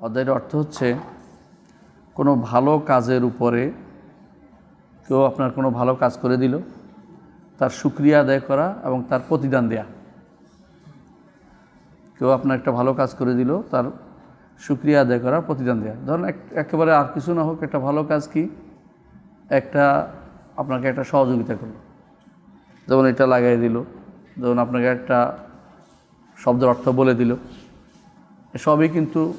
অধ্যায়ের অর্থ হচ্ছে, কোনো ভালো কাজের উপরে কেউ আপনার কোনো ভালো কাজ করে দিল, তার সুক্রিয়া আদায় করা এবং তার প্রতিদান দেয়া। কেউ আপনার একটা ভালো কাজ করে দিল, তার সুক্রিয়া আদায় করা, প্রতিদান দেয়া। ধরুন এক, একেবারে আর কিছু না হোক, একটা ভালো কাজ কি? একটা আপনাকে একটা সহযোগিতা করল। যেমন এটা লাগাই দিল, যেমন আপনাকে একটা শব্দের অর্থ বলে দিল। সবই কিন্তু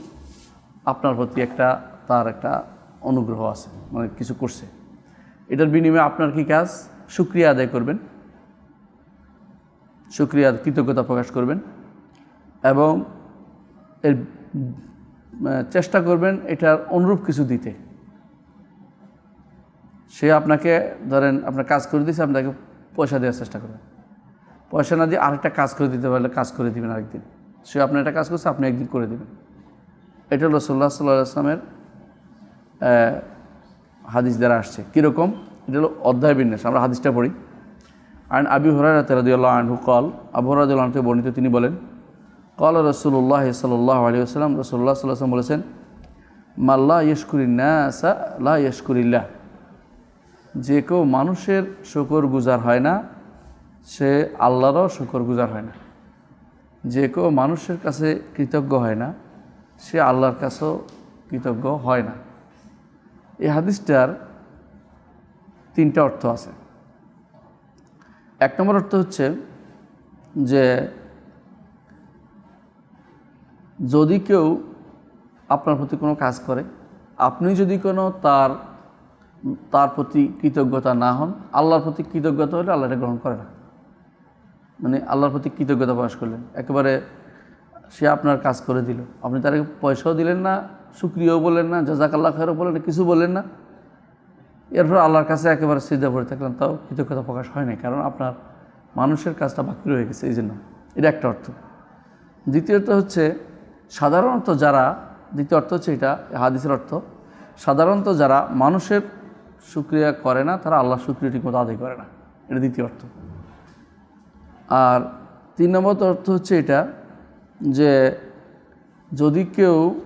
আপনার প্রতি একটা, তার একটা অনুগ্রহ আছে মানে কিছু করছে। এটার বিনিময়ে আপনার কি কাজ? সুক্রিয়া আদায় করবেন। সুক্রিয়া, কৃতজ্ঞতা প্রকাশ করবেন এবং এর চেষ্টা করবেন এটার অনুরূপ কিছু দিতে। সে আপনাকে, ধরেন আপনার কাজ করে দিয়েছে আপনাকে পয়সা দেওয়ার চেষ্টা করবেন পয়সা না দিয়ে আরেকটা কাজ করে দিতে পারলে কাজ করে দিবেন আরেকদিন। সে আপনার একটা কাজ করছে, আপনি একদিন করে দেবেন। এটা হলো সাল্লাহ সাল্লাহ আসলামের হাদিস দ্বারা আসছে। কীরকম? এটা হলো অধ্যায় বিন্যাস, আমরা হাদিসটা পড়ি। আইন আবি হরাইরা তেরাদিউল্লাহ আনহু কল, আবু হরাদুল্লাহ আনহু বর্ণিত, তিনি বলেন, কল রসুল্লাহ সাল্লাহ আলী আসসালাম রসুল্লাহ সাল্লাম বলেছেন মাল্লা ইয়স্কুরিন্নাসা লা ইয়স্কুরিল্লাহ যে কেউ মানুষের শকর গুজার হয় না, সে আল্লাহরও শকর গুজার হয় না। যে কেউ মানুষের কাছে কৃতজ্ঞ হয় না সে আল্লাহর কাছেও কৃতজ্ঞ হয় না। এই হাদিসটার তিনটা অর্থ আছে। এক নম্বর অর্থ হচ্ছে যে যদি কেউ আপনার প্রতি কোনো কাজ করে, আপনি যদি কোনো তার তার প্রতি কৃতজ্ঞতা না হন, আল্লাহর প্রতি কৃতজ্ঞতা হলে আল্লাহটা গ্রহণ করে না। মানে আল্লাহর প্রতি কৃতজ্ঞতা প্রকাশ করলেন। একেবারে সে আপনার কাজ করে দিল। আপনি তার পয়সাও দিলেন না সুক্রিয়াও বলেন না জাজাক আল্লাহ খায়রও বললেন না, কিছু বললেন না। এরপর আল্লাহর কাছে একেবারে সিদ্ধা পড়ে থাকলেন তাও কৃতজ্ঞতা প্রকাশ হয় নাই, কারণ আপনার মানুষের কাজটা বাকি রয়ে গেছে, এই জন্য। এটা একটা অর্থ। দ্বিতীয়ত হচ্ছে, সাধারণত যারা, দ্বিতীয় অর্থ হচ্ছে এটা, হাদিসের অর্থ, সাধারণত যারা মানুষের সুক্রিয়া করে না, তারা আল্লাহ সুক্রিয়া ঠিকমতো আদায় করে না। এটা দ্বিতীয় অর্থ। আর তিন নম্বর অর্থ হচ্ছে এটা যে যদি কেউ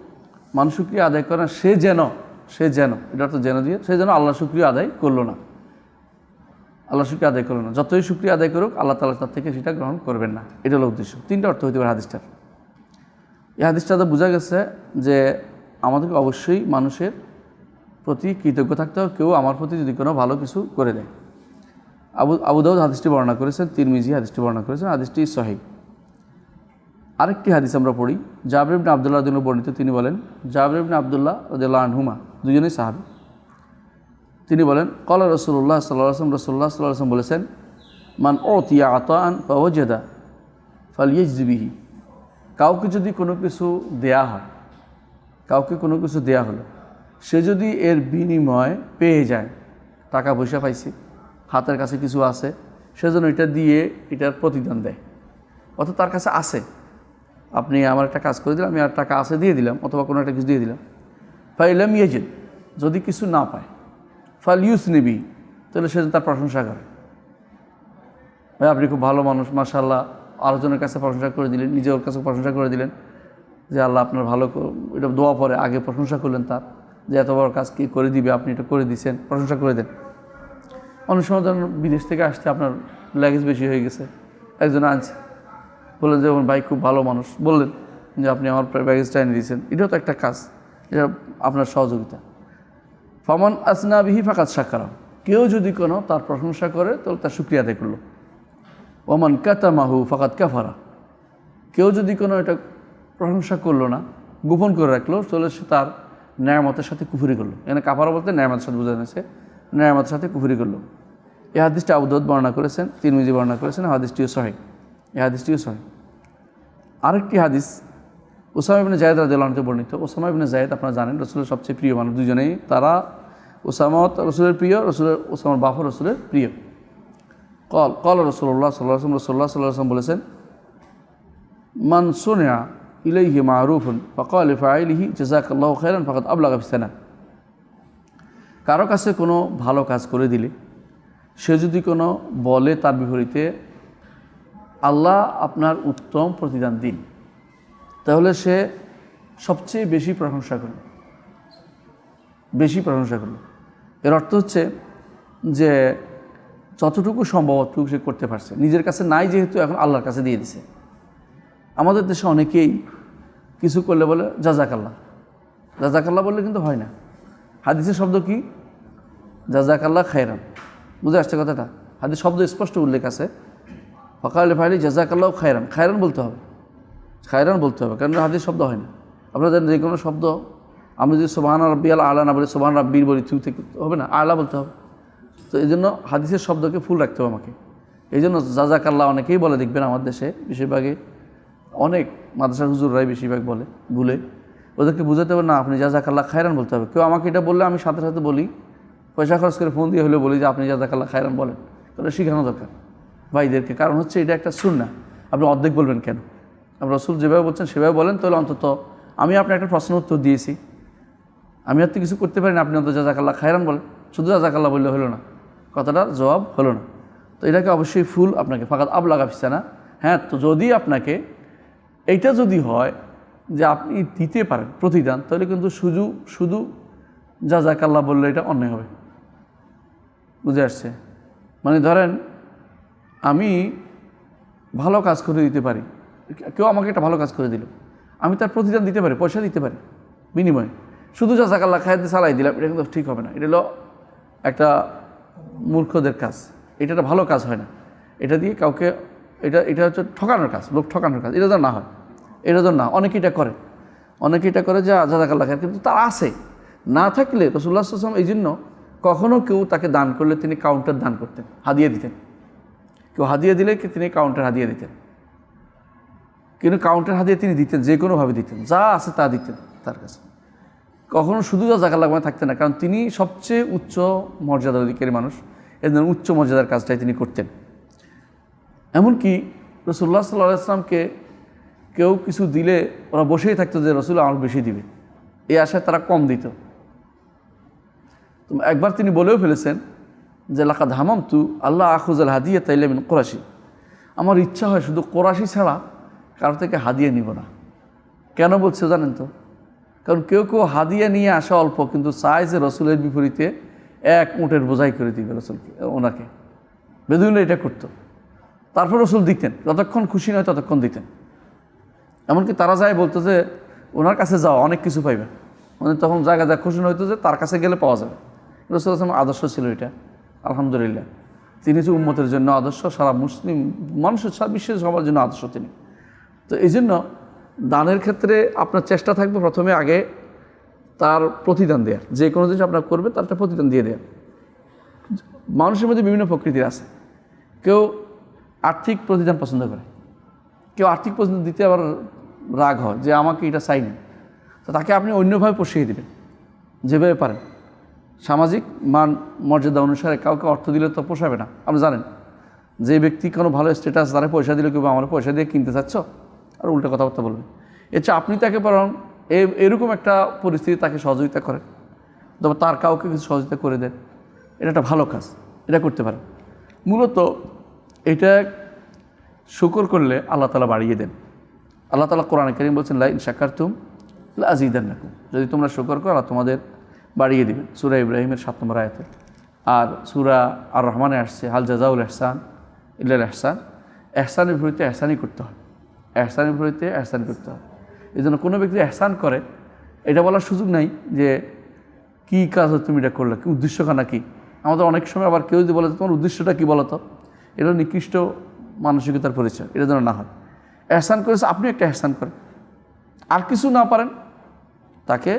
মানুষ সুক্রিয়া আদায় করে না, সে যেন সে যেন, এটা অর্থ যেন দিয়ে, সে যেন আল্লাহ সুক্রিয়া আদায় করল না। আল্লাহ শুক্রিয়া আদায় করল না। যতই শুক্রিয়া আদায় করুক, আল্লাহ তালা তার থেকে সেটা গ্রহণ করবেন না। এটা হলো উদ্দেশ্য। তিনটা অর্থ হইতে পারে হাদিসটার। এই হাদিসটাতে বোঝা গেছে যে আমাদেরকে অবশ্যই মানুষের প্রতি কৃতজ্ঞ থাকতে হবে। কেউ আমার প্রতি যদি কোনো ভালো কিছু করে দেয়। আবু আবু দাউদ হাদিসটি বর্ণনা করেছেন, তিরমিজি হাদিসটি বর্ণনা করেছেন, হাদিসটি সহি। আরেকটি হাদিস আমরা পড়ি, জাবর ইবনে আবদুল্লাহ দিন বর্ণিত, তিনি বলেন, জাবর ইবনে আবদুল্লাহ রদিল্লাহ আনহুমা, দুজনেই সাহাবি। তিনি বলেন কলা রসুল্লাহ সাল্লাহ আসলাম রসুল্লাহ সাল্লাহ আসলাম বলেছেন, মান ও তিয়া আতান পাওয়াজেদা ফালিয়েজবিহি কাউকে যদি কোনো কিছু দেয়া হয়, কাউকে কোনো কিছু দেয়া হলো, সে যদি এর বিনিময় পেয়ে যায় টাকা পয়সা পাইছে, হাতের কাছে কিছু আছে সেজন্য এটা দিয়ে এটার প্রতিদান দেয়। অর্থাৎ তার কাছে আছে। আপনি আমার একটা কাজ করে দিলাম আমি আর টাকা আছে দিয়ে দিলাম, অথবা কোনো একটা কিছু দিয়ে দিলাম। ফাইলাম ইয়েজেদ, যদি কিছু না পায়, ফাল ইউস নিবি তাহলে সে তার প্রশংসা করে। ভাই, আপনি খুব ভালো মানুষ মাশাল্লাহ আলোচনার কাছে প্রশংসা করে দিলেন নিজে ওর কাছে প্রশংসা করে দিলেন, যে আল্লাহ আপনার ভালো এটা দোয়া পরে আগে প্রশংসা করলেন তার, যে এত বড় কাজ কি করে দিবে, আপনি এটা করে দিছেন, প্রশংসা করে দেন। অনেক সময় বিদেশ থেকে আসতে আপনার লাগেজ বেশি হয়ে গেছে, একজন আনছে। বললেন যে ভাই খুব ভালো মানুষ। বললেন যে, আপনি আমার ব্যাগেজটা এনে দিয়েছেন। এটাও তো একটা কাজ, এটা আপনার সহযোগিতা। ফমন আসনা বিহি ফাকাত সাকারা কেউ যদি কোনো তার প্রশংসা করে, তাহলে তার সুক্রিয়া আদায় করল। ওমান কাতামাহু ফাকাত কাফারা। কেউ যদি কোনো এটা প্রশংসা করল না, গোপন করে রাখল, তাহলে সে তার ন্যায়ামতের সাথে কুফুরি করল। এখানে কাফারা বলতে ন্যায়ামতের সাথে বোঝানো হয়েছে, ন্যায়ামতের সাথে কুফুরি করল। এ হাদিসটা আবুদত বর্ণনা করেছেন, তিরমিজি বর্ণনা করেছেন, হাদিসটিও সহি। এ হাদিসটিও সহি। আরেকটি হাদিস ওসামা ইবনে জায়দ রাজু বর্ণিত। ওসামা ইবনে জায়দ আপনারা জানেন, রসুলের সবচেয়ে প্রিয় মানুষ দুজনেই। তারা ওসামত রসুলের প্রিয়, রসুলের ওসামার বাফর রসুলের প্রিয়। কল কল রসুল্লাহ সাল্লাহ রসুল্লাহ সাল্লাহ বলেছেন, মান ইলাইহি মারুফুন ফকল ফাইলিহি জাজাকাল্লাহ খেরান ফকত আবলা গাফিস্তানা কারও কাছে কোনো ভালো কাজ করে দিলে, সে যদি কোনো বলে তার বিপরীতে আল্লাহ আপনার উত্তম প্রতিদান দিন। তাহলে সে সবচেয়ে বেশি প্রশংসা করল। বেশি প্রশংসা করল। এর অর্থ হচ্ছে যে যতটুকু সম্ভব অতটুকু সে করতে পারছে। নিজের কাছে নাই যেহেতু এখন আল্লাহর কাছে দিয়ে দিছে। আমাদের দেশে অনেকেই কিছু করলে বলে, জাজাকাল্লাহ। জাজাকাল্লাহ বললে কিন্তু হয় না। হাদিসের শব্দ কি? জাজাকাল্লাহ খায়রান। বুঝে আসছে কথাটা? হাদিস শব্দ স্পষ্ট উল্লেখ আছে। ফকাল ফাইলি জাজাকাল্লাহ খায়রান। খায়রান বলতে হবে। খায়রান বলতে হবে কারণ হাদিস শব্দ হয় না। আপনারা জানেন যে কোনো শব্দ আমি যদি সোবাহান রাব্বিয়াল আলা না বলি, সোবাহান রাব্বির বলি থু থেকে হবে না, আলা বলতে হবে। তো এই জন্য হাদিসের শব্দকে ফুল রাখতে হবে আমাকে। এই জন্য জাজাকাল্লাহ অনেকেই বলে, দেখবেন আমার দেশে বেশিরভাগে অনেক মাদ্রাসার হুজুররাই বেশিরভাগ বলে, ভুলে। ওদেরকে বুঝাতে হবে, না, আপনি জাজাকাল্লাহ খায়রান বলতে হবে। কেউ আমাকে এটা বললে আমি সাথে সাথে বলি, পয়সা খরচ করে ফোন দিয়ে হলে বলি যে, আপনি জাজাকাল্লাহ খায়রান বলেন। তাহলে শেখানো দরকার। ভাইদেরকে। কারণ হচ্ছে এটা একটা সুন্না আপনি অর্ধেক বলবেন কেন? আপনি রসুল যেভাবে বলছেন সেভাবে বলেন, তাহলে অন্তত আমি আপনার একটা প্রশ্ন উত্তর দিয়েছি। আমি আর তো কিছু করতে পারি না, আপনি অন্তত জাজাকাল্লাহ খায়রান বলেন। শুধু জাজাকাল্লাহ বললে হলো না, কথাটা জবাব হলো না। তো এটাকে অবশ্যই ফুল আপনাকে ফাঁকা আব লাগাচ্ছে না হ্যাঁ তো যদি আপনাকে এইটা যদি হয় যে আপনি দিতে পারেন প্রতিদান, তাহলে কিন্তু শুধু শুধু জাজাকাল্লাহ বললে এটা অন্যায় হবে। বুঝে আসছে? মানে ধরেন আমি ভালো কাজ করে দিতে পারি। কেউ আমাকে একটা ভালো কাজ করে দিল। আমি তার প্রতিদান দিতে পারি, পয়সা দিতে পারি, বিনিময়ে। শুধু জাজাকাল্লা খাইতে চালাই দিলাম, এটা কিন্তু ঠিক হবে না। এটা হলো একটা মূর্খদের কাজ। এটা একটা ভালো কাজ হয় না। এটা দিয়ে কাউকে, এটা এটা হচ্ছে ঠকানোর কাজ, লোক ঠকানোর কাজ। এটা যেন না হয়, এটা যেন না অনেকে এটা করে। অনেকে এটা করে যা জাজাকাল্লা খায় কিন্তু তার আছে। না থাকলে রসুল্লাহ আসলাম এই জন্য কখনও কেউ তাকে দান করলে তিনি কাউন্টার দান করতেন, হাদিয়ে দিতেন। কেউ হাদিয়ে দিলে তিনি কাউন্টার হাদিয়ে দিতেন? কিন্তু কাউন্টার হাদিয়ে তিনি দিতেন, যে কোনোভাবে দিতেন, যা আছে তা দিতেন তার কাছে। কখনো শুধু জাকা লাগবে থাকতেন না, কারণ তিনি সবচেয়ে উচ্চ মর্যাদার অধিকারী মানুষ। এ ধরনের উচ্চ মর্যাদার কাজটাই তিনি করতেন। এমনকি রসুল্লাহ সাল্লাহ আসলামকে কেউ কিছু দিলে ওরা বসেই থাকতো যে, রসুল আমার বেশি দিবে। এই আশায় তারা কম দিত। একবার তিনি বলেও ফেলেছেন যে লাকা ধামাম তু আল্লাহ আখুজাল হাদিয়া তাইলেমিন কোরাশি। আমার ইচ্ছা হয় শুধু কোরাশি ছাড়া কারও থেকে হাদিয়া নিব না। কেন বলছে জানেন তো? কারণ কেউ কেউ হাদিয়া নিয়ে আসা অল্প, কিন্তু চায় যে রসুলের বিপরীতে এক উঁটের বোঝাই করে দিবে রসুলকে, ওনাকে। বেদুইনরা এটা করতো। তারপর রসুল দিতেন, যতক্ষণ খুশি নয় ততক্ষণ দিতেন। এমনকি তারা যায় বলতো যে, ওনার কাছে যাও, অনেক কিছু পাইবে। মানে তখন জায়গা যা খুশি হইতো যে তার কাছে গেলে পাওয়া যাবে। রসুল আসলাম আদর্শ ছিল এটা। আলহামদুলিল্লাহ। তিনি যে উম্মতের জন্য আদর্শ, সারা মুসলিম মানুষের বিশ্বের সবার জন্য আদর্শ তিনি। তো এই জন্য দানের ক্ষেত্রে আপনার চেষ্টা থাকবে প্রথমে আগে তার প্রতিদান দেওয়ার যে কোনো জিনিস আপনার করবে, তার একটা প্রতিদান দিয়ে দেওয়ার মানুষের মধ্যে বিভিন্ন প্রকৃতির আছে। কেউ আর্থিক প্রতিদান পছন্দ করে। কেউ আর্থিক প্রতিদান দিতে আবার রাগ হয় যে আমাকে এটা চাই না। তো তাকে আপনি অন্যভাবে পোষিয়ে দেবেন। যেভাবে পারেন। সামাজিক মান, মর্যাদা অনুসারে কাউকে অর্থ দিলে তো পোষাবে না। আপনি জানেন, যে ব্যক্তি কোনো ভালো স্ট্যাটাস তারা পয়সা দিলে কেউ আমার পয়সা দিয়ে কিনতে চাচ্ছ, আর উল্টো কথাবার্তা বলবে। এছাড়া আপনি তাকে বরং এরকম একটা পরিস্থিতি তাকে সহযোগিতা করেন তবে তার কাউকে কিছু সহযোগিতা করে দেন। এটা একটা ভালো কাজ, এটা করতে পারেন। মূলত এটা শুকর করলে আল্লাহ তালা বাড়িয়ে দেন। আল্লাহ তালা কোরআন করিম বলছেন লাইন শাকার তুম আজিদান নাকুম যদি তোমরা শুকর করো তোমাদের বাড়িয়ে দিবেন সুরা ইব্রাহিমের সাত নম্বর আয়তে। আর সুরা আর রহমানে আসছে, হাল জাজাউল এহসান, ইল্লাল এহসান। এহসানের বিপরীতে এহসানই করতে হয় এহসানের বিপরীতে এহসান করতে হয় এই জন্য কোনো ব্যক্তি এহসান করে, এটা বলার সুযোগ নাই যে কী কাজ তুমি এটা করলে, কি উদ্দেশ্য খানা কি। আমাদের অনেক সময় আবার কেউ যদি বলে তোমার উদ্দেশ্যটা কী বলো তো? এটা নিকৃষ্ট মানসিকতার পরিচয়, এটা যেন না হয়। এহসান করেছে আপনি একটা এহসান করেন। আর কিছু না পারেন, তাকে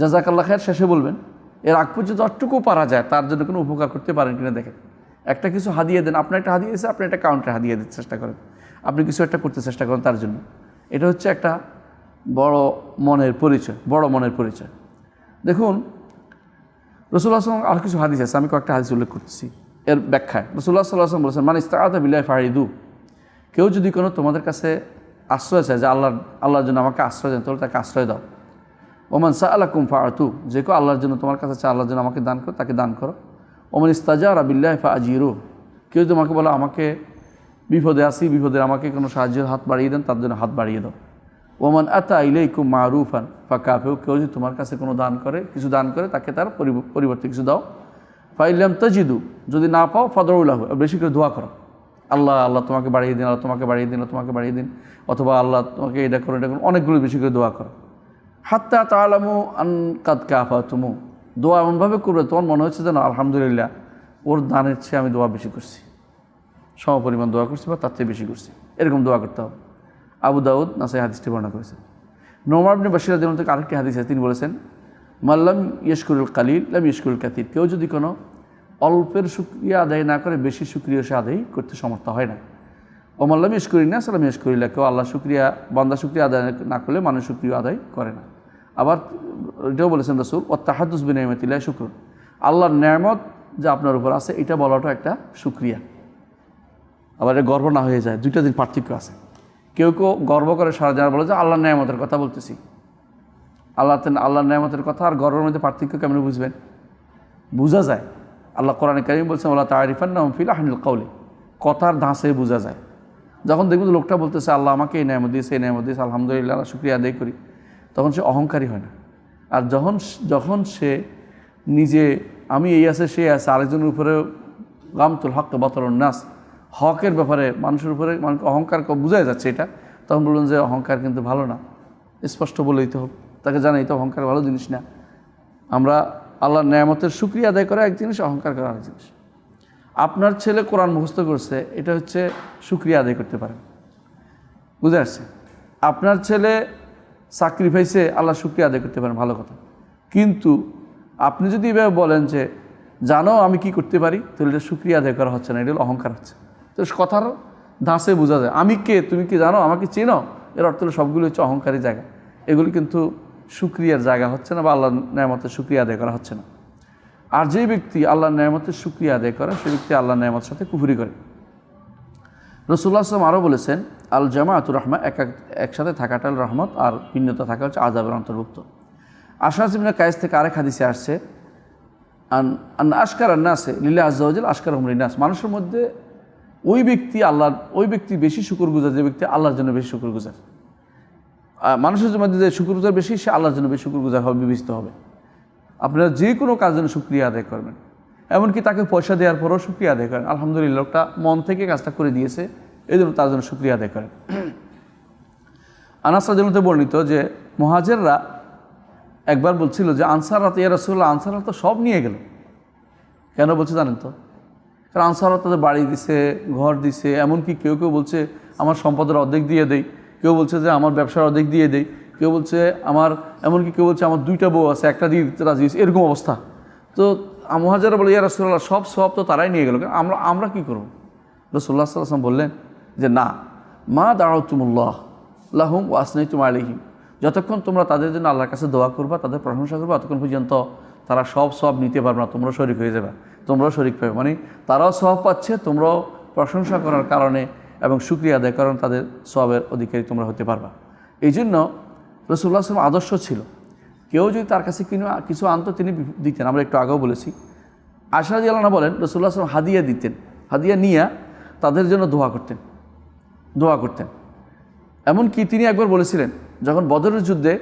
জাজাকাল্লা খায়ের শেষে বলবেন, এর আগ পর্যন্ত যতটুকু পারা যায় তার জন্য কোনো উপকার করতে পারেন কিনা দেখেন। একটা কিছু হাদিয়ে দেন, আপনার একটা হাদিয়ে দিয়েছে, আপনি একটা কাউন্টার হাদিয়ে দিতে চেষ্টা করেন। আপনি কিছু একটা করতে চেষ্টা করেন তার জন্য। এটা হচ্ছে একটা বড় মনের পরিচয়, বড় মনের পরিচয়। দেখুন, রসুল্লাহ আসলাম আর কিছু হাদিস আছে, আমি কয়েকটা হাদিস উল্লেখ করতেছি। এর ব্যাখ্যায়, রসুল্লাহ সাল্লাহ আসলাম বলেছেন মানে ইস্তাআতা বিল্লাহ ফারিদু কেউ যদি কোনো তোমাদের কাছে আশ্রয় চায় যে আল্লাহ আল্লাহর জন্য আমাকে আশ্রয় দেন, তাহলে তাকে আশ্রয় দাও। ওমান সা আল্লাহ কুমফা আতু যে কেউ আল্লাহর জন্য তোমার কাছে চায়, আল্লাহর জন্য আমাকে দান করো, তাকে দান করো। ওমান ইস্তাজা রাবিল্লাহ ফা আজিরু কেউ তোমাকে বলো, আমাকে বিপদে আসি, বিপদে আমাকে কোনো সাহায্যের হাত বাড়িয়ে দেন, তার জন্য হাত বাড়িয়ে দাও। ওমান আতা ইলাইকুম মারুফান ফাকাফেও কেউ যদি তোমার কাছে কোনো দান করে, কিছু দান করে, তাকে তার পরিবর্তে কিছু দাও। ফাইলাম তাজিদু, যদি না পাও ফাদরুল্লাহ বেশি করে দোয়া করো। আল্লাহ আল্লাহ তোমাকে বাড়িয়ে দিন, আল্লাহ তোমাকে বাড়িয়ে দিন, আল্লাহ তোমাকে বাড়িয়ে দিন, অথবা আল্লাহ তোমাকে এটা করো এটা করো, অনেকগুলো বেশি করে দোয়া করো। হাত্তা তালামু আন কাদ কাফা তুমু দোয়া এমনভাবে করবে, তোমার মনে হচ্ছে যেন আলহামদুলিল্লাহ ওর দানের চেয়ে আমি দোয়া বেশি করছি। সমপরিমাণ দোয়া করছি বা তার চেয়ে বেশি করছি। এরকম দোয়া করতে হবে। আবু দাউদ নাসাই হাদিসটি বর্ণনা করেছেন। নোমার আপনি বাসিরা যেমন থেকে আরেকটি হাদিস তিনি বলেছেন মাল্লাম ইয়স্কুরুল কালিল, লাম ইয়স্কুরুল কাতির কেউ যদি কোনো অল্পের সুক্রিয়া আদায় না করে, বেশি সুক্রিয়া সে আদায় করতে সমর্থ হয় না। ও মাল্লাম না সালাম ইয়স্করিল্লা কেউ আল্লাহ শুক্রিয়া বান্দা শুক্রিয়া আদায় না করলে মানুষ শুক্রিয়া আদায় করে না। আবার এটাও বলেছেন রসুল ও তাহাদুস বিনাইমতিল্লাহ শুক্র আল্লাহর ন্যামত যা আপনার উপর আছে, এটা বলাটা একটা সুক্রিয়া আবার এটা গর্ব না হয়ে যায়, দুইটা দিন পার্থক্য আছে। কেউ কেউ গর্ব করে সারা যারা বলে যে, আল্লাহর ন্যায়ামতের কথা বলতেছি। আল্লাহ তেন আল্লাহর ন্যায়ামতের কথা আর গর্বের মধ্যে পার্থক্য কেমন বুঝবেন? বোঝা যায়। আল্লাহ কোরআন কারিম বলছেন আল্লাহ তারিফান নাম ফিল আহনুল কাউলি কথার ধাঁচে বোঝা যায়। যখন দেখবেন লোকটা বলতেছে, আল্লাহ আমাকে এই ন্যায়ামত দিয়েছে, এই ন্যায়ামত দিয়েছে, আলহামদুলিল্লাহ শুক্রিয়া আদায় করি। তখন সে অহংকারী হয় না। আর যখন যখন সে নিজে, আমি এই আছে, সে আছে, আরেকজনের উপরে গামতুল হক বতর নাস, হকের ব্যাপারে মানুষের উপরে মানুষ অহংকার বোঝাই যাচ্ছে এটা, তখন বললেন যে অহংকার কিন্তু ভালো না। স্পষ্ট বলে দিতে হোক, তাকে জানাই তো অহংকার ভালো জিনিস না। আমরা আল্লাহর ন্যায়ামতের সুক্রিয়া আদায় করা এক জিনিস, অহংকার করা আরেক জিনিস। আপনার ছেলে কোরআন মুখস্থ করছে, এটা হচ্ছে সুক্রিয়া আদায় করতে পারেন। বুঝে আসছে? আপনার ছেলে চাকরি পাইছে আল্লাহ শুক্রিয়া আদায় করতে পারেন, ভালো কথা। কিন্তু আপনি যদি এভাবে বলেন যে, জানো আমি কি করতে পারি? তাহলে এটা শুক্রিয়া আদায় করা হচ্ছে না, এটা অহংকার হচ্ছে। তো কথার ধাঁসে বোঝা যায়, আমি কে? তুমি কি জানো? আমাকে চেনো? এর অর্থ হলো সবগুলো হচ্ছে অহংকারী জায়গা। এগুলি কিন্তু সুক্রিয়ার জায়গা হচ্ছে না বা আল্লাহ ন্যায়ামতের সুক্রিয়া আদায় করা হচ্ছে না। আর যে ব্যক্তি আল্লাহ ন্যায়ামতের সুক্রিয়া আদায় করে, সে ব্যক্তি আল্লাহ ন্যায়ামতের সাথে কুফুরি করে। রসুল্লাহ আসলাম আরও বলেছেন, আল জামায়াতুর রহমা এক এক- একসাথে থাকাটাল রহমত, আর ভিন্নতা থাকা হচ্ছে আজাবের অন্তর্ভুক্ত। ইবনে কায়েস থেকে আরেক হাদিসে আসছে, আন আন আশকার আন্নাসে লীলা আজ্জাউজাল আশকার হুমরিনাস মানুষের মধ্যে ওই ব্যক্তি আল্লাহ ওই ব্যক্তি বেশি শুকুর গুজার যে ব্যক্তি আল্লাহর জন্য বেশি শুকুর গুজার মানুষের মধ্যে যে শুকুর গুজার বেশি, সে আল্লাহর জন্য বেশি শুকুর গুজার হবে, বিবেচিত হবে। আপনারা যে কোনো কাজের জন্য শুক্রিয়া আদায় করবেন। এমনকি তাকে পয়সা দেওয়ার পরও শুক্রিয়া আদায় করেন। আলহামদুলিল্লাহ, লোকটা মন থেকে কাজটা করে দিয়েছে এই জন্য তার জন্য শুক্রিয়া আদায় করেন। আনাসাজনতে বর্ণিত যে, মহাজেররা একবার বলছিল যে, আনসাররা তো, ইয়া রসুল্লাহ আনসাররা তো সব নিয়ে গেল। কেন বলছে জানেন তো? কারণ আনসাররা তাদের বাড়ি দিছে, ঘর দিছে, এমনকি কেউ কেউ বলছে, আমার সম্পদের অর্ধেক দিয়ে দেই। কেউ বলছে যে, আমার ব্যবসার অর্ধেক দিয়ে দেই। কেউ বলছে, আমার, এমনকি কেউ বলছে, আমার দুইটা বউ আছে, একটা দিয়ে রাজি এরকম অবস্থা। তো মহাজারা বলে, ইয়া রসুল্লাহ সব সব তো তারাই নিয়ে গেল। আমরা আমরা কী করব? রসুল্লাহ সাল্লাম বললেন যে, না, মা দাঁড়াতুমুল্লাহ লাহুম ওয়াসনাই তুম আলিহিম যতক্ষণ তোমরা তাদের জন্য আল্লাহর কাছে দোয়া করবা, তাদের প্রশংসা করবা, ততক্ষণ পর্যন্ত তারা সব সব নিতে পারবে না তোমরাও শরিক হয়ে যাবে, তোমরাও শরিক পাবে। মানে তারাও সব পাচ্ছে, তোমরাও প্রশংসা করার কারণে এবং সুক্রিয়া আদায় কারণ তাদের সবের অধিকারী তোমরা হতে পারবা। এই জন্য রসুল্লাহ আসলাম আদর্শ ছিল। কেউ যদি তার কাছে কিনো, কিছু আনতো তিনি দিতেন। আমরা একটু আগেও বলেছি। আশা জালানা বলেন রসুল্লাহ আসলাম হাদিয়া দিতেন। হাদিয়া নিয়ে তাদের জন্য দোয়া করতেন। দোয়া করতেন। এমনকি তিনি একবার বলেছিলেন, যখন বদরের যুদ্ধে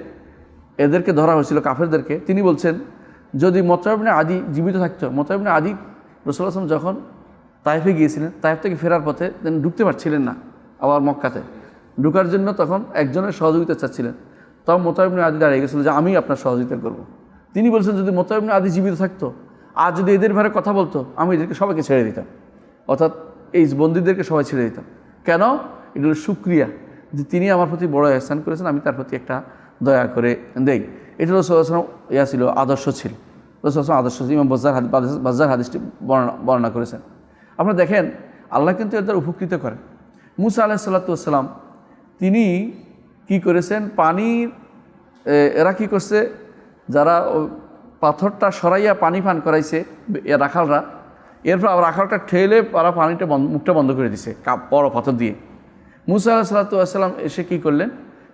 এদেরকে ধরা হয়েছিল, কাফেরদেরকে, তিনি বলছেন, যদি মোতায়বনে আদি জীবিত থাকতো মোতায়বনে আদি রসুল আসলাম যখন তাইফে গিয়েছিলেন, তাইফ থেকে ফেরার পথে তিনি ঢুকতে পারছিলেন না আবার মক্কাতে। ঢুকার জন্য তখন একজনের সহযোগিতা চাচ্ছিলেন। তখন মোতায়বনে আদি দাঁড়িয়ে গেছিল যে আমি আপনার সহযোগিতা করব। তিনি বলছেন, যদি মোতায়বনে আদি জীবিত থাকতো, আর যদি এদের ভারে কথা বলতো, আমি এদেরকে সবাইকে ছেড়ে দিতাম। অর্থাৎ এই বন্দীদেরকে সবাই ছেড়ে দিতাম। কেন? এটা হলো সুক্রিয়া যে তিনি আমার প্রতি বড় এহসান করেছেন, আমি তার প্রতি একটা দয়া করে দেই। এটা রসুলাম ইয়া ছিল আদর্শ ছিল। রসুলাম আদর্শ ছিল ইমাম বাজার হাদি, বাজার হাদিসটি বর্ণনা বর্ণনা করেছেন। আপনারা দেখেন, আল্লাহ কিন্তু এদের উপকৃত করেন। মুসা আলাহ সাল্লাতাম তিনি করেছেন? পানির এরা কি করছে? যারা পাথরটা সরাইয়া পানি পান করাইছে রাখালরা, এরপর আবার রাখালটা ঠেলে তারা পানিটা বন্ধ মুখটা বন্ধ করে দিছে কাপ বড় পাথর দিয়ে। মুসা আল্লাহ সাল্লাতাম এসে কি করলেন?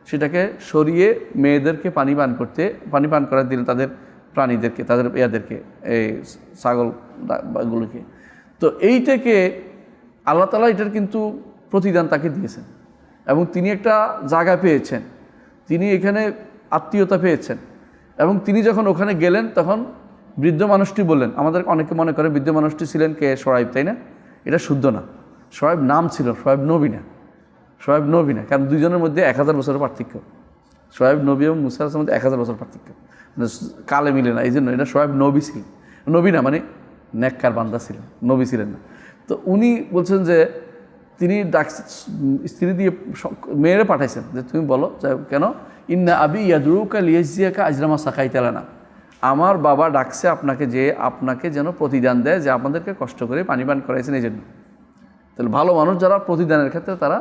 সেটাকে সরিয়ে মেয়েদেরকে পানি পান করতে, পানি পান করার দিলেন তাদের প্রাণীদেরকে, তাদের ইয়াদেরকে এই ছাগল, দা- বাগুলোকে তো এইটাকে আল্লাহ তালা এটার কিন্তু প্রতিদান তাকে দিয়েছেন। এবং তিনি একটা জায়গা পেয়েছেন। তিনি এখানে আত্মীয়তা পেয়েছেন। এবং তিনি যখন ওখানে গেলেন, তখন বৃদ্ধ মানুষটি বললেন, আমাদের অনেকে মনে করে বৃদ্ধ মানুষটি ছিলেন কে? সোয়াইব তাই না? এটা শুদ্ধ না। সোয়াইব নাম ছিল সোয়াইব নবী না। সোয়াইব নবী না, কারণ দুজনের মধ্যে এক হাজার বছরের পার্থক্য। সোয়াইব নবী এবং মুসা আসলামের মধ্যে এক হাজার বছর পার্থক্য। মানে কালে মিলে না এই জন্য এটা সোয়াইব নবী ছিলেন নবী না মানে নেককার বান্দা ছিলেন, নবী ছিলেন না। তো উনি বলছেন যে তিনি ডাক স্ত্রী দিয়ে মেয়েরে পাঠাইছেন যে তুমি বলো কেন? ইন্না আবি ইয়াদুরুকা লিয়াজিয়াকা আজরামা সাকাই তেলানা আমার বাবা ডাকছে আপনাকে যে আপনাকে যেন প্রতিদান দেয়, যে আপনাদেরকে কষ্ট করে পানি পান করাইছেন এই জন্য। তাহলে ভালো মানুষ যারা প্রতিদানের ক্ষেত্রে তারা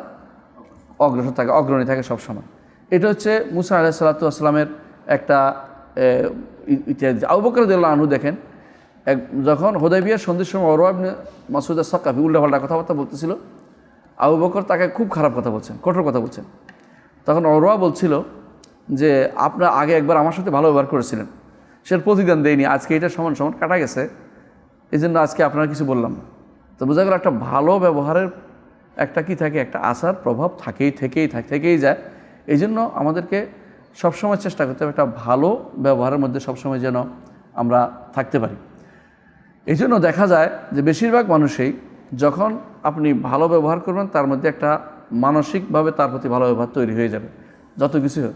অগ্রসর থাকে, অগ্রণী থাকে সবসময়। এটা হচ্ছে মুসা আলাহ আসলামের একটা ইতিহাস। আবু বকর দিল্লা দেখেন, এক যখন হোদাইবিয়ার সন্ধ্যের সময় অরোয়াব মাসুদা সকাফি উল্টাপাল্টা কথাবার্তা বলতেছিল আবু বকর তাকে খুব খারাপ কথা বলছেন, কঠোর কথা বলছেন। তখন অরোয়া বলছিল যে আপনার আগে একবার আমার সাথে ভালো ব্যবহার করেছিলেন। সে প্রতিদান দেয়নি, আজকে এটা সমান সমান কাটা গেছে। এই জন্য আজকে আপনার কিছু বললাম তো বোঝা গেল একটা ভালো ব্যবহারের একটা কি থাকে, একটা আসার প্রভাব থাকেই, থেকেই, থাকে, থেকেই যায়। এই জন্য আমাদেরকে সবসময় চেষ্টা করতে হবে একটা ভালো ব্যবহারের মধ্যে সবসময় যেন আমরা থাকতে পারি। এই জন্য দেখা যায় যে, বেশিরভাগ মানুষই যখন আপনি ভালো ব্যবহার করবেন, তার মধ্যে একটা মানসিকভাবে তার প্রতি ভালো ব্যবহার তৈরি হয়ে যাবে। যত কিছু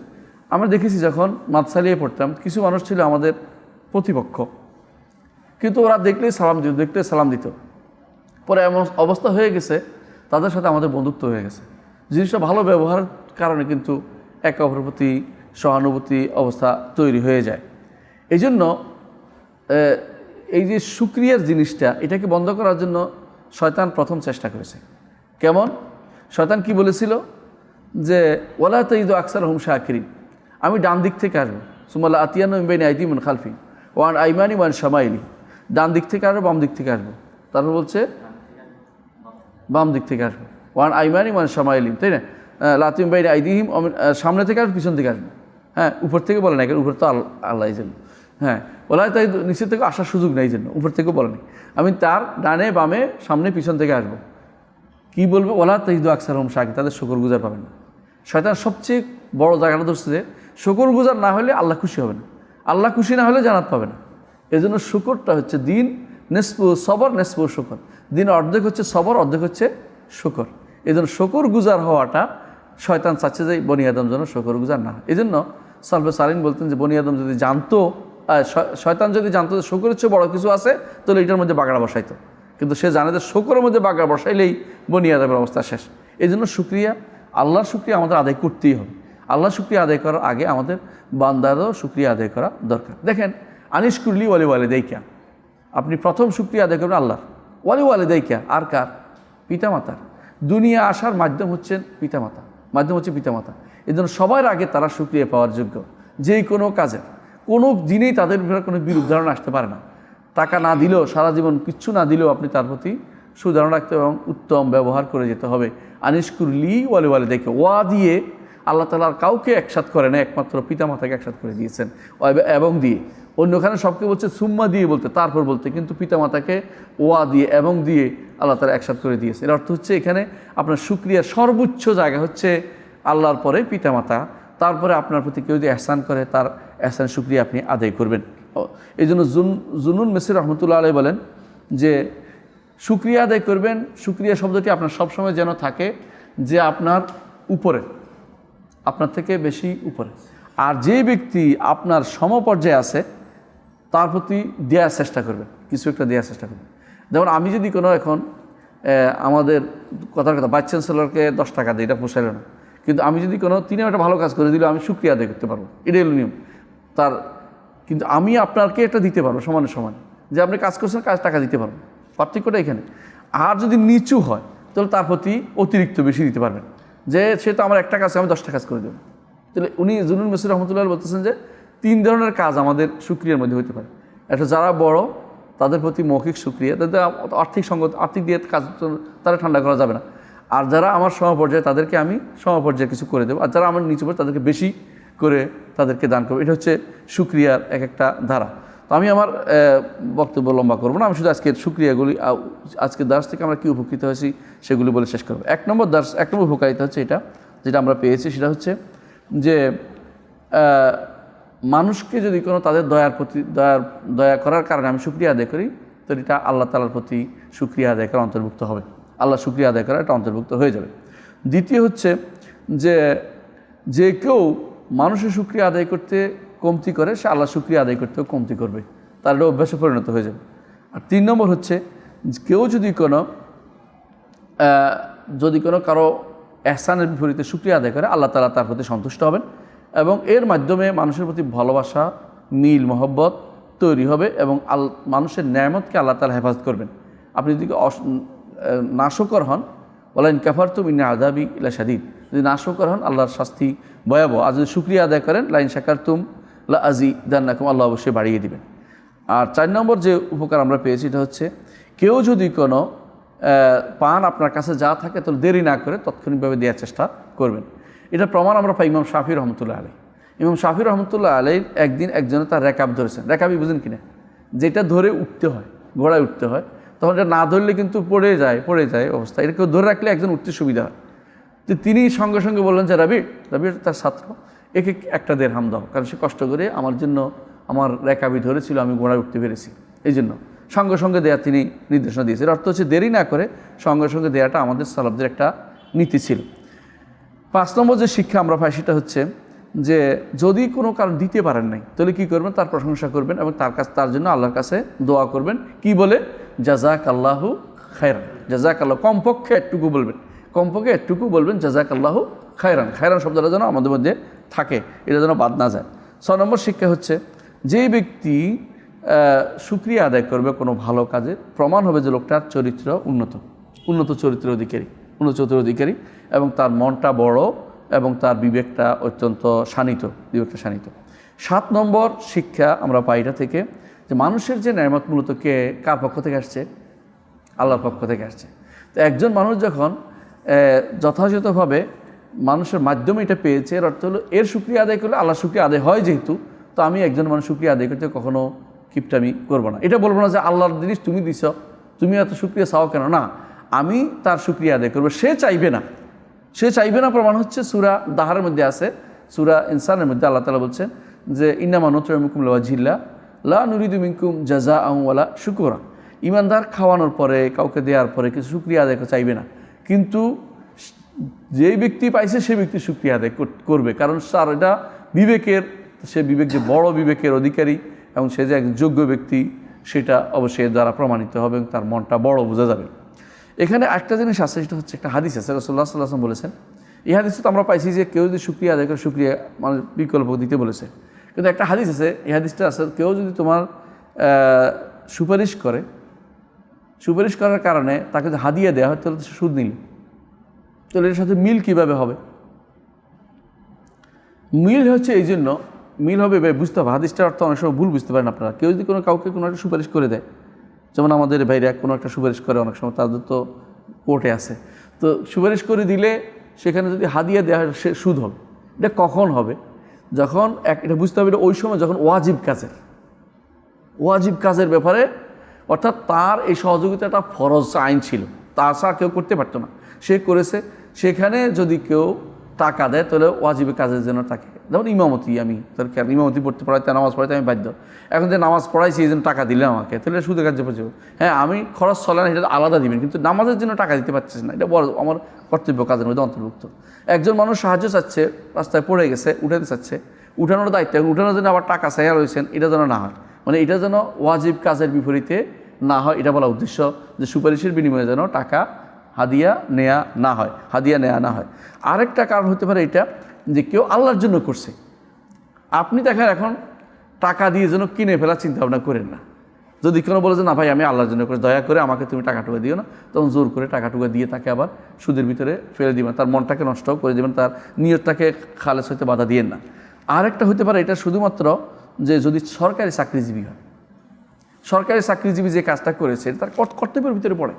আমরা দেখেছি যখন মাতসালিয়ে পড়তাম, কিছু মানুষ ছিল আমাদের প্রতিপক্ষ। কিন্তু ওরা দেখলেই সালাম দিত, দেখলেই সালাম দিত। পরে এমন অবস্থা হয়ে গেছে, তাদের সাথে আমাদের বন্ধুত্ব হয়ে গেছে। জিনিসটা ভালো ব্যবহারের কারণে কিন্তু একে অপরের প্রতি সহানুভূতি অবস্থা তৈরি হয়ে যায়। এই জন্য এই যে সুক্রিয়ার জিনিসটা, এটাকে বন্ধ করার জন্য শয়তান প্রথম চেষ্টা করেছে। কেমন? শয়তান কি বলেছিল? যে ওলা তৈদ আকসার হুম শাকিরিন। আমি ডান দিক থেকে আসব। সুমাল্লা আতিয়ান ইমবাইন আইদিমন খালফি ওয়ান আইমানি ওয়ান শামাইলি। ডান দিক থেকে আসব, বাম দিক থেকে আসব। তারপর বলছে, বাম দিক থেকে আসব। ওয়ান আইমানি ওয়ান শামাইলিম তাই না? লাতিম বাইরে আইদিহিম সামনে থেকে আসব, পিছন থেকে আসব। হ্যাঁ উপর থেকে বলে না, কারণ উপর তো আল- আল্লাহ জন্য হ্যাঁ বলা তাই নিচের থেকে আসার সুযোগ নেই জন্য, উপর থেকেও বলেনি। আমি তার ডানে বামে সামনে পিছন থেকে আসব। কি বলবে? ওলা তাইদু আকসার হোম শাকি তাদের শকর গুজার পাবেন না। শয়তান সবচেয়ে বড় জায়গাটা ধরছে যে শকর গুজার না হলে আল্লাহ খুশি হবে না। আল্লাহ খুশি না হলে জানাত পাবে না। এই জন্য শুকরটা হচ্ছে দিন নেসপু সবর নেসপু শুকর। দিন অর্ধেক হচ্ছে সবর, অর্ধেক হচ্ছে শুকর। এই জন্য শকর গুজার হওয়াটা শয়তান চাচ্ছে যে বনি আদম যেন শকর গুজার না এই জন্য সালফে সালিন বলতেন যে, বনি আদম যদি জানতো শয়তান যদি জানতো যে শুকরের চেয়ে বড় কিছু আছে, তাহলে এটার মধ্যে বাগড়া বসাইতো। কিন্তু সে জানে যে শুকরের মধ্যে বাগড়া বসাইলেই বনি আদমের অবস্থা শেষ। এই জন্য শুক্রিয়া। আল্লাহর শুক্রিয়া আমাদের আদায় করতেই হবে। আল্লাহ শুক্রিয়া আদায় করার আগে আমাদের বান্দারও শুক্রিয়া আদায় করা দরকার। দেখেন, আনিস কুল্লি ওয়ালি ওয়ালে দেইকা আপনি প্রথম শুক্রিয়া আদায় করবেন আল্লাহর। ওয়ালি ওয়ালে দেইকা আর কার? পিতামাতার। দুনিয়া আসার মাধ্যম হচ্ছেন পিতামাতা। মাধ্যম হচ্ছে পিতামাতা। এই জন্য সবার আগে তারা শুক্রিয়া পাওয়ার যোগ্য। যেই কোনো কাজে কোনো দিনেই তাদের কোনো বিরূপ ধারণা আসতে পারে না। টাকা না দিলেও, সারা জীবন কিচ্ছু না দিলেও আপনি তার প্রতি সুধারণা রাখতে এবং উত্তম ব্যবহার করে যেতে হবে। আনিসকুরলি ওয়ালে ওয়ালে দেখে, ওয়া দিয়ে আল্লাহ তালা আর কাউকে একসাথ করে না, একমাত্র পিতামাতাকে একসাথ করে দিয়েছেন। এবং দিয়ে। অন্যখানে সবকে বলছে, সুম্মা দিয়ে বলতে, তারপর বলতে, কিন্তু পিতামাতাকে ওয়া দিয়ে এবং দিয়ে আল্লাহ তালা একসাথ করে দিয়েছে এর অর্থ হচ্ছে এখানে আপনার সুক্রিয়ার সর্বোচ্চ জায়গা হচ্ছে আল্লাহর পরে পিতামাতা। তারপরে আপনার প্রতি কেউ যদি এহসান করে, তার এহসান সুক্রিয়া আপনি আদায় করবেন। এই জন্য জুন, জুনুন মেসির রহমতুল্লাহ আলাই বলেন যে সুক্রিয়া আদায় করবেন সুক্রিয়া শব্দটি আপনার সবসময় যেন থাকে যে আপনার উপরে, আপনার থেকে বেশি উপরে। আর যে ব্যক্তি আপনার সমপর্যায়ে আছে, তার প্রতি দেওয়ার চেষ্টা করবেন, কিছু একটা দেওয়ার চেষ্টা করবেন। যেমন আমি যদি কোনো এখন আমাদের কথার কথা ভাইস চ্যান্সেলরকে দশ টাকা দিই, এটা পোষাইল না। কিন্তু আমি যদি কোনো, তিনি একটা ভালো কাজ করে দিলে, আমি সুক্রিয়া আদায় করতে পারব। এটাই নিয়ম। তার, কিন্তু আমি আপনাকে এটা দিতে পারব সমানে সমান, যে আপনি কাজ করছেন, কাজ টাকা দিতে পারব পার্থক্যটা এখানে। আর যদি নিচু হয়, তাহলে তার প্রতি অতিরিক্ত বেশি দিতে পারবেন। যে সে তো আমার একটা কাজ আমি দশটা কাজ করে দেবো। তাহলে উনি জুনুল মসির রহমতুল্লাহ বলতেছেন যে, তিন ধরনের কাজ আমাদের সুক্রিয়ার মধ্যে হতে পারে। একটা, যারা বড়, তাদের প্রতি মৌখিক সুক্রিয়া, তাদের আর্থিক সঙ্গত, আর্থিক দিয়ে কাজ তারা ঠান্ডা করা যাবে না। আর যারা আমার সমপর্যায়ে, তাদেরকে আমি সমপর্যায়ে কিছু করে দেবো। আর যারা আমার নিচু পর্যায়ে, তাদেরকে বেশি করে তাদেরকে দান করব। এটা হচ্ছে সুক্রিয়ার এক একটা ধারা। তো আমি আমার বক্তব্য লম্বা করব না। আমি শুধু আজকের সুক্রিয়াগুলি আজকের দাস থেকে আমরা কী উপকৃত হয়েছি সেগুলি বলে শেষ করব। এক নম্বর দাস, এক নম্বর উপকারিতা হচ্ছে এটা, যেটা আমরা পেয়েছি, সেটা হচ্ছে যে মানুষকে যদি কোনো তাদের দয়ার প্রতি, দয়ার, দয়া করার কারণে আমি সুক্রিয়া আদায় করি, তো এটা আল্লাহ তালার প্রতি সুক্রিয়া আদায় করা অন্তর্ভুক্ত হবে। আল্লাহ সুক্রিয়া আদায় করা এটা অন্তর্ভুক্ত হয়ে যাবে। দ্বিতীয় হচ্ছে যে যে কেউ মানুষের সুক্রিয়া আদায় করতে কমতি করে, সে আল্লাহ সুক্রিয়া আদায় করতেও কমতি করবে। তার এটা অভ্যাসে পরিণত হয়ে যাবে। আর তিন নম্বর হচ্ছে, কেউ যদি কোনো যদি কোনো কারও এহসানের বিপরীতে সুক্রিয়া আদায় করে, আল্লাহ তালা তার প্রতি সন্তুষ্ট হবেন এবং এর মাধ্যমে মানুষের প্রতি ভালোবাসা, মিল, মহব্বত তৈরি হবে এবং আল, মানুষের ন্যায়ামতকে আল্লাহ তালা হেফাজত করবেন। আপনি যদি অস- নাশকর হন, বলেন কাফার তুম ইন্না আদাবি ইলা শাদিদ। যদি নাশকর হন আল্লাহর শাস্তি ভয়াবহ। আর যদি সুক্রিয়া আদায় করেন লাইন শাকার তুম লা আজি দান্নাকুম আল্লাহ অবশ্যই বাড়িয়ে দিবেন। আর চার নম্বর যে উপকার আমরা পেয়েছি, এটা হচ্ছে কেউ যদি কোনো পান আপনার কাছে যা থাকে, তাহলে দেরি না করে তাৎক্ষণিকভাবে দেওয়ার চেষ্টা করবেন। এটা প্রমাণ আমরা পাই ইমাম শাফি রহমতুল্লাহ আলী ইমাম শাফি রহমতুল্লাহ আলী একদিন একজনে তার রেকাব ধরেছেন। রেকাবি বুঝেন কিনা? যেটা ধরে উঠতে হয়, ঘোড়ায় উঠতে হয়, তখন এটা না ধরলে কিন্তু পড়ে যায় পড়ে যায় অবস্থা। এটা কেউ ধরে রাখলে একজন উঠতে সুবিধা হয়। তো তিনি সঙ্গে সঙ্গে বললেন যে রবি রবি তার ছাত্র। একে একটা দেড় হাম দাও। কারণ সে কষ্ট করে আমার জন্য আমার রেকাবি ধরেছিল, আমি ঘোড়ায় উঠতে পেরেছি। এই জন্য সঙ্গে সঙ্গে দেয়া তিনি নির্দেশনা দিয়েছেন। অর্থ হচ্ছে দেরি না করে সঙ্গে সঙ্গে দেয়াটা আমাদের সালাবদের একটা নীতি ছিল। পাঁচ নম্বর যে শিক্ষা আমরা পাই সেটা হচ্ছে যে, যদি কোনো কারণ দিতে পারেন নাই, তাহলে কী করবেন? তার প্রশংসা করবেন এবং তার কাছে, তার জন্য আল্লাহর কাছে দোয়া করবেন। কি বলে? জাজাক আল্লাহু খায়রান। জাজাক আল্লাহ কমপক্ষে একটুকু বলবেন। কমপক্ষে একটুকু বলবেন জাজাক আল্লাহু খায়রান। খায়রান শব্দটা যেন আমাদের মধ্যে থাকে, এটা যেন বাদ না যায়। ছ নম্বর শিক্ষা হচ্ছে যেই ব্যক্তি সুক্রিয়া আদায় করবে কোনো ভালো কাজে, প্রমাণ হবে যে লোকটার চরিত্র উন্নত উন্নত চরিত্রের অধিকারী, উন্নত চরিত্রের অধিকারী, এবং তার মনটা বড় এবং তার বিবেকটা অত্যন্ত শানিত, বিবেকটা শানিত। সাত নম্বর শিক্ষা আমরা পাই এটা থেকে, যে মানুষের যে ন্যায়মত মূলত কে, কার পক্ষ থেকে আসছে? আল্লাহর পক্ষ থেকে আসছে। তো একজন মানুষ যখন যথাযথভাবে মানুষের মাধ্যমে এটা পেয়েছে। এর অর্থ হলো, এর সুক্রিয়া আদায় করলে আল্লাহ সুক্রিয়া আদায় হয় যেহেতু, তো আমি একজন মানুষ সুক্রিয়া আদায় করতে কখনো কিপটামি করব না। এটা বলব না যে আল্লাহর জিনিস তুমি দিছ, তুমি এত সুক্রিয়া চাও কেন? না, আমি তার সুক্রিয়া আদায় করব। সে চাইবে না। সে চাইবে না প্রমাণ হচ্ছে, সুরা দাহারের মধ্যে আছে, সুরা ইনসানের মধ্যে আল্লাহ তালা বলছেন যে, ইন্নামা নতুরমিকুম লওয়া ঝিল্লা লা নুরিদু মিনকুম জাজা আহওয়ালা শুকুরা। ইমানদার খাওয়ানোর পরে, কাউকে দেওয়ার পরে কিছু সুক্রিয়া আদায় চাইবে না। কিন্তু যেই ব্যক্তি পাইছে সে ব্যক্তি সুক্রিয়া আদায় কর- করবে। কারণ স্যার এটা বিবেকের, সে বিবেক যে বড় বিবেকের অধিকারী এবং সে যে একজন যোগ্য ব্যক্তি, সেটা অবশ্যই দ্বারা প্রমাণিত হবে এবং তার মনটা বড় বোঝা যাবে। এখানে একটা জিনিস আছে, সেটা হচ্ছে একটা হাদিস আছে। রসুল্লাহ সাল্লাম বলেছেন, এই হাদিসে তো আমরা পাইছি যে কেউ যদি সুক্রিয়া আদায় করে সুক্রিয়া মানে বিকল্প দিতে বলেছে। কিন্তু একটা হাদিস আছে, এই হাদিসটা আছে, কেউ যদি তোমার সুপারিশ করে সুপারিশ করার কারণে তাকে যদি হাদিয়া দেওয়া হয়, তাহলে সে সুদ নিল। তাহলে এর সাথে মিল কীভাবে হবে? মিল হচ্ছে এই জন্য, মিল হবে এবার বুঝতে হবে হাদিসটার অর্থ অনেক সময় ভুল বুঝতে পারেন আপনারা। কেউ যদি কোনো কাউকে কোনো একটা সুপারিশ করে দেয়, যেমন আমাদের বাইরে কোনো একটা সুপারিশ করে, অনেক সময় তাদের তো কোর্টে আছে। তো সুপারিশ করে দিলে সেখানে যদি হাদিয়া দেওয়া হয়, সে সুদ হবে। এটা কখন হবে? যখন এক, এটা বুঝতে হবে, এটা ওই সময় যখন ওয়াজিব কাজের। ওয়াজিব কাজের ব্যাপারে অর্থাৎ তার এই সহযোগিতাটা ফরজ আইন ছিল। তাছাড়া কেউ করতে পারতো না। সে করেছে, সেখানে যদি কেউ টাকা দেয়, তাহলে ওয়াজিবে কাজের জন্য তাকে। যেমন ইমামতি আমি, তার ইমামতি পড়তে পড়াইতে নামাজ পড়াইতে আমি বাধ্য। এখন যে নামাজ পড়াইছি, এই জন্য টাকা দিলে আমাকে, তাহলে সুদে কার্যে পড়ছে হ্যাঁ আমি খরচ চলে না এটা আলাদা দিবেন, কিন্তু নামাজের জন্য টাকা দিতে পারছিস না। এটা বড়, আমার কর্তব্য কাজের মধ্যে অন্তর্ভুক্ত। একজন মানুষ সাহায্য চাচ্ছে, রাস্তায় পড়ে গেছে, উঠাতে চাচ্ছে। উঠানোর দায়িত্ব, উঠানোর জন্য আবার টাকা চাইয়া রয়েছেন, এটা যেন না হয়। মানে এটা যেন ওয়াজিব কাজের বিপরীতে না হয়, এটা বলা উদ্দেশ্য যে সুপারিশের বিনিময়ে যেন টাকা হাদিয়া নেয়া না হয়, হাদিয়া নেয়া না হয়। আরেকটা কারণ হতে পারে এটা যে কেউ আল্লাহর জন্য করছে। আপনি দেখেন এখন টাকা দিয়ে যেন কিনে ফেলার চিন্তা ভাবনা করেন না। যদি কোনো বলে যে, না ভাই, আমি আল্লাহর জন্য করে দয়া করে আমাকে তুমি টাকা টুকা দিও না, তখন জোর করে টাকা টুকা দিয়ে তাকে আবার সুদের ভিতরে ফেলে দিবেন, তার মনটাকে নষ্ট করে দিবেন, তার নিয়তটাকে খালেস হইতে বাধা দিয়েন না। আরেকটা হতে পারে এটা শুধুমাত্র যে যদি সরকারি চাকরিজীবী হয় সরকারি চাকরিজীবী যে কাজটা করেছে, তার কর্ত- কর্তব্যের ভিতরে পড়ে।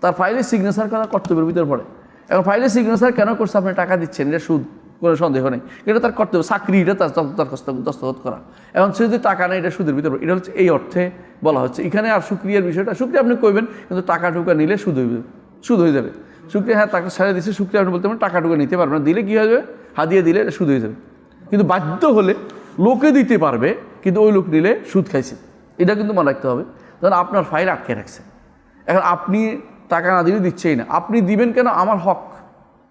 তার ফাইলে সিগনেচার করা কর্তব্যের ভিতরে পড়ে। এখন ফাইলে সিগনেচার কেন করছে আপনি টাকা দিচ্ছেন এটা সুদ, কোনো সন্দেহ নেই। এটা তার কর্তব্য চাকরি এটা তার হস্ত- দস্তখত করা। এখন সে যদি টাকা নেয়, এটা সুদের ভিতরে। এটা হচ্ছে এই অর্থে বলা হচ্ছে। এখানে আর সুক্রিয়ার বিষয়টা, সুক্রিয়া আপনি কইবেন, কিন্তু টাকা টুকা নিলে সুদ হইবে, সুদ হয়ে যাবে। সুক্রিয়া হ্যাঁ টাকা ছেড়ে দিচ্ছে সুক্রিয়া আপনি বলতে পারেন টাকা টুকা নিতে পারবেন দিলে কী হয়ে যাবে? হাদিয়ে দিলে এটা সুদ হয়ে যাবে। কিন্তু বাধ্য হলে লোকে দিতে পারবে, কিন্তু ওই লোক নিলে সুদ খাইছে। এটা কিন্তু মনে রাখতে হবে। ধরুন আপনার ফাইল আটকে রাখছে। এখন আপনি টাকা না দিলে দিচ্ছেই না। আপনি দিবেন কেন? আমার হক।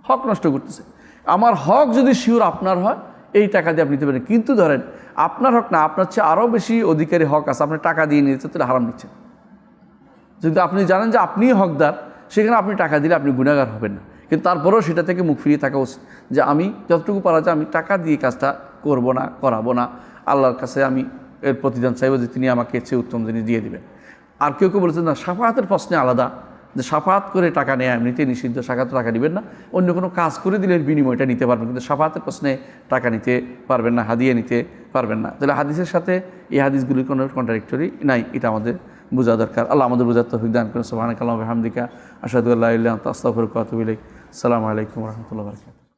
হক নষ্ট করতেছে। আমার হক যদি শিওর আপনার হয়, এই টাকা দিয়ে আপনি নিতে পারেন। কিন্তু ধরেন, আপনার হক না, আপনার চেয়ে আরও বেশি অধিকারী হক আছে। আপনি টাকা দিয়ে নিয়েছেন, তাহলে হারাম নিচ্ছেন যদি আপনি জানেন যে আপনিই হকদার, সেখানে আপনি টাকা দিলে আপনি গুণাগার হবেন না। কিন্তু তারপরেও সেটা থেকে মুখ ফিরিয়ে থাকা উচিত যে আমি যতটুকু পারা যায়, আমি টাকা দিয়ে কাজটা করব না, করাবো না। আল্লাহর কাছে আমি এর প্রতিদান চাইব যে তিনি আমাকে চেয়ে উত্তম জিনিস দিয়ে দিবেন। আর কেউ কেউ বলেছেন না সাফাহাতের প্রশ্নে আলাদা। যে সাফাহাত করে টাকা নেয় এমনিতে নিষিদ্ধ সাফাত টাকা দিবেন না। অন্য কোনো কাজ করে দিলে বিনিময়টা নিতে পারবেন। কিন্তু সাফাহাতের প্রশ্নে টাকা নিতে পারবেন না, হাদিয়ে নিতে পারবেন না। তাহলে হাদিসের সাথে এই হাদিসগুলির কোনো কন্ট্রাডিক্টরি নাই, এটা আমাদের বোঝা দরকার। আল্লাহ আমাদের বোঝার তৌফিক দান করেন। সোহান কালাম হামদিকা আসাদুল্লাহ আস্তাফর কাতুবিল সালামু আলাইকুম রহমতুল্লাহ বরকাত